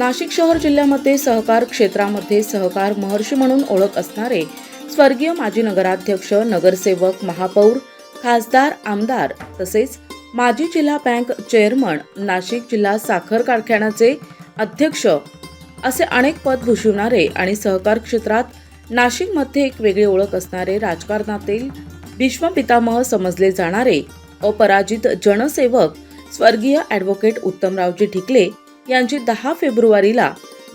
नाशिक शहर जिल्ह्यामध्ये सहकार क्षेत्रामध्ये सहकार महर्षी म्हणून ओळख असणारे स्वर्गीय माजी नगराध्यक्ष नगरसेवक महापौर खासदार आमदार तसेच माजी जिल्हा बँक चेअरमन नाशिक जिल्हा साखर कारखान्याचे अध्यक्ष असे अनेक पद भूषवणारे आणि सहकार क्षेत्रात नाशिकमध्ये एक वेगळी ओळख असणारे राजकारणातील भीष्मपितामह समजले जाणारे अपराजित जनसेवक स्वर्गीय ॲडव्होकेट उत्तमरावजी ढिकले यांची दहा फेब्रुवारीला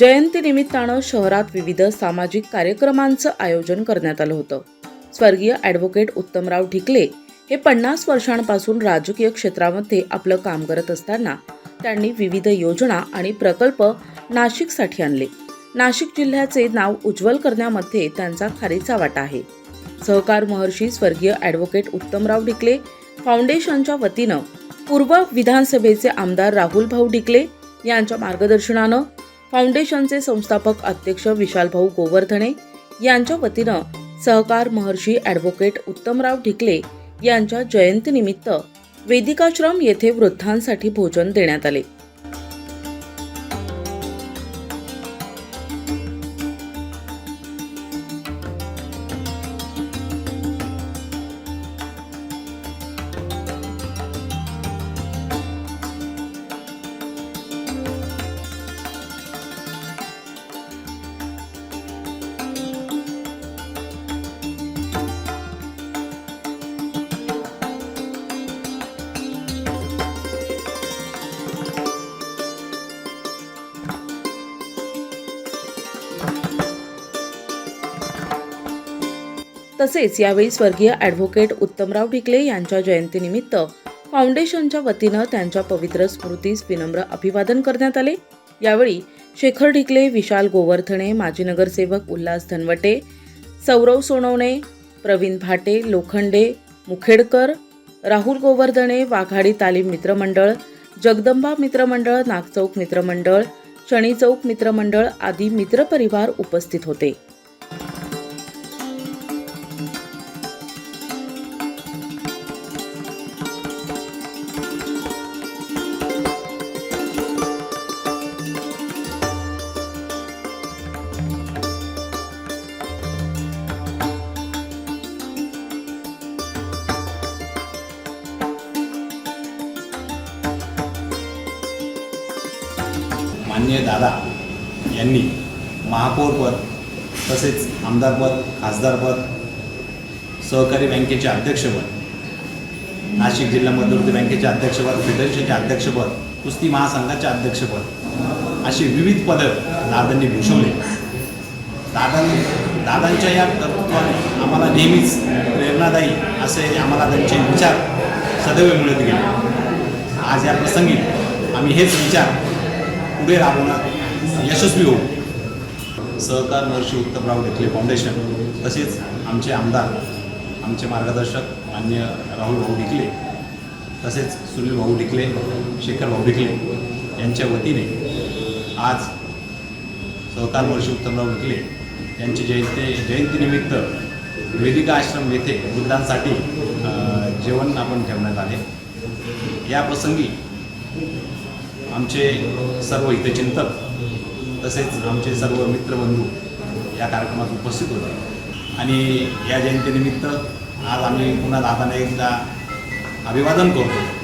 जयंतीनिमित्तानं शहरात विविध सामाजिक कार्यक्रमांचं आयोजन करण्यात आलं होतं. स्वर्गीय ॲडव्होकेट उत्तमराव ढिकले हे पन्नास वर्षांपासून राजकीय क्षेत्रामध्ये आपलं काम करत असताना त्यांनी विविध योजना आणि प्रकल्प नाशिकसाठी आणले. नाशिक जिल्ह्याचे नाव उज्ज्वल करण्यामध्ये त्यांचा खारीचा वाटा आहे. सहकार महर्षी स्वर्गीय ॲडव्होकेट उत्तमराव ढिकले फाउंडेशनच्या वतीनं पूर्व विधानसभेचे आमदार राहुल भाऊ ढिकले यांच्या मार्गदर्शनानं फाउंडेशनचे संस्थापक अध्यक्ष विशालभाऊ गोवर्धने यांच्या वतीनं सहकार महर्षी ॲडव्होकेट उत्तमराव ढिकले यांच्या जयंतीनिमित्त वेदिकाश्रम येथे वृद्धांसाठी भोजन देण्यात आले. तसेच यावेळी स्वर्गीय ॲडव्होकेट उत्तमराव ढिकले यांच्या जयंतीनिमित्त फाउंडेशनच्या वतीनं त्यांच्या पवित्र स्मृतीस विनम्र अभिवादन करण्यात आले. यावेळी शेखर ढिकले विशाल गोवर्धने माजी नगरसेवक उल्हास धनवटे सौरव सोनवणे प्रवीण भाटे लोखंडे मुखेडकर राहुल गोवर्धने वाघाडी तालीम मित्रमंडळ जगदंबा मित्रमंडळ नागचौक मित्रमंडळ शनी चौक मित्रमंडळ आदी मित्रपरिवार उपस्थित होते. मान्य दादा यांनी महापौरपद तसेच आमदारपद खासदारपद सहकारी बँकेचे अध्यक्षपद नाशिक जिल्हा मध्यवर्ती बँकेचे अध्यक्षपद फेडरेशनचे अध्यक्षपद कुस्ती महासंघाचे अध्यक्षपद अशी विविध पदं दादांनी भूषवले. दादा दादांच्या या कर्तृत्वाने आम्हाला नेहमीच प्रेरणादायी असे आम्हाला त्यांचे विचार सदैव मिळत गेले. आज या प्रसंगी आम्ही हेच विचार पुढे राबवण्यात यशस्वी होऊ. सहकार महर्षी उत्तमराव ढेकले फाउंडेशन तसेच आमचे आमदार आमचे मार्गदर्शक मान्य राहुल भाऊ ढिकले तसेच सुनील भाऊ ढिकले शेखर भाऊ ढिकले यांच्या वतीने आज सहकार महर्षी उत्तमराव ढिकले यांची जयंती जयंतीनिमित्त वेदिका आश्रम येथे वृद्धांसाठी जेवण आपण ठेवण्यात आले. या प्रसंगी आमचे सर्व हितचिंतक तसेच आमचे सर्व मित्रबंधू या कार्यक्रमात उपस्थित होते. आणि या जयंतीनिमित्त आज आम्ही पुन्हा दादाने एकदा अभिवादन करतो.